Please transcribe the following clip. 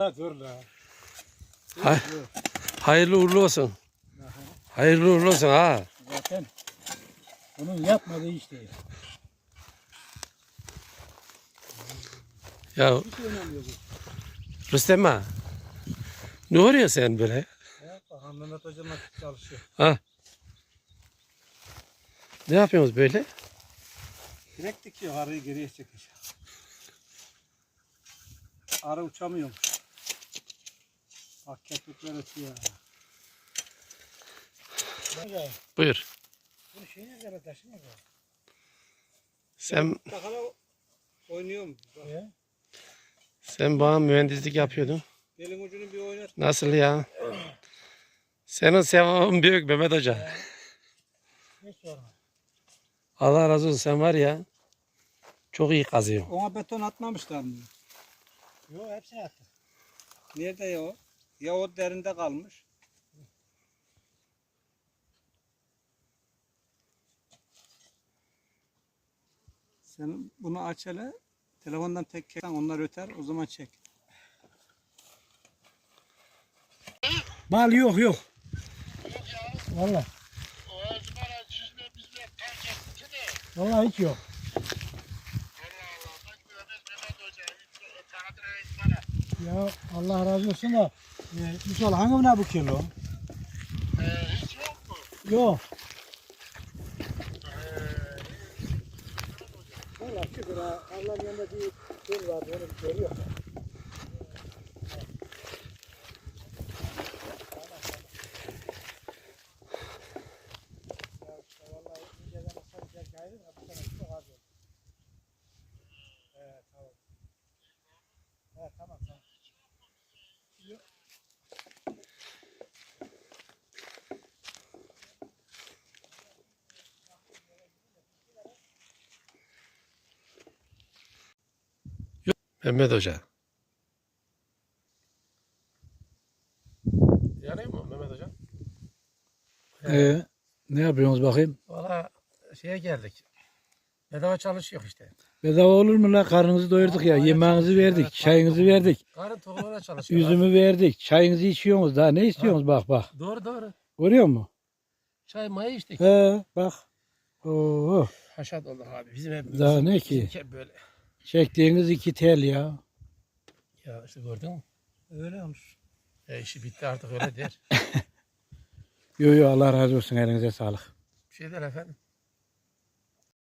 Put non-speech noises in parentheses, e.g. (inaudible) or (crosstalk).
Ha, dur la. Hay- hayırlı uğurlu olsun. Hayırlı uğurlu olsun ha. Zaten bunun yapmadığı iş değil. Ya Hiç. Rüstem ha. Ne oluyor sen böyle? Ya, Mehmet hocamla çalışıyor. Ha? Ne yapıyorsunuz böyle? Direkt dikiyor arıyı geriye çekiyor. Arı uçamıyor. Bak keklikler ötüyor. Buyur. Bunu şeyine göre taşına göre. Sen Bakalım oynuyorum. Ya. sen bana mühendislik yapıyordun. Belin ucunu bir oynat. Nasıl ya? Senin sevabın büyük Mehmet Hoca. Ne sorma. Allah razı olsun sen var ya. Çok iyi kazıyorsun. Ona beton atmamışlar mı? Yok hepsini attı. Nerede ya o? Ya o derinde kalmış. Sen bunu aç hele. Telefondan tek çek. Onlar öter. O zaman çek. Bal yok yok. Valla. Valla hiç yok. Ya Allah razı olsun da e, Mustafa hangi ne bu kilo? hiç yok mu? Yok. Valla şükür. Allah'ın yanında bir şey var. Onu görüyor. Mehmet Hoca. Yanıyor mu Mehmet Hoca? Ee, ne yapıyorsunuz bakayım? Valla şeye geldik. Bedava çalışıyor işte. Bedava olur mu la? Karnınızı doyurduk ya. Vallahi Yemeğinizi çalışıyor. verdik, Evet, çayınızı karın verdik. Karın tohumuna (laughs) çalışıyor. Üzümü verdik, çayınızı içiyorsunuz. Daha ne istiyorsunuz bak bak. Doğru doğru. Görüyor musun? Çay mayı içtik. He bak. Oo, Haşat olduk abi. Bizim hep Daha ne ki? bizimki hep böyle. Çektiğiniz iki tel ya. Ya işte gördün mü? Öyle olmuş. E işi bitti artık öyle der. (laughs) Yo yo Allah razı olsun elinize sağlık. Bir şey der efendim.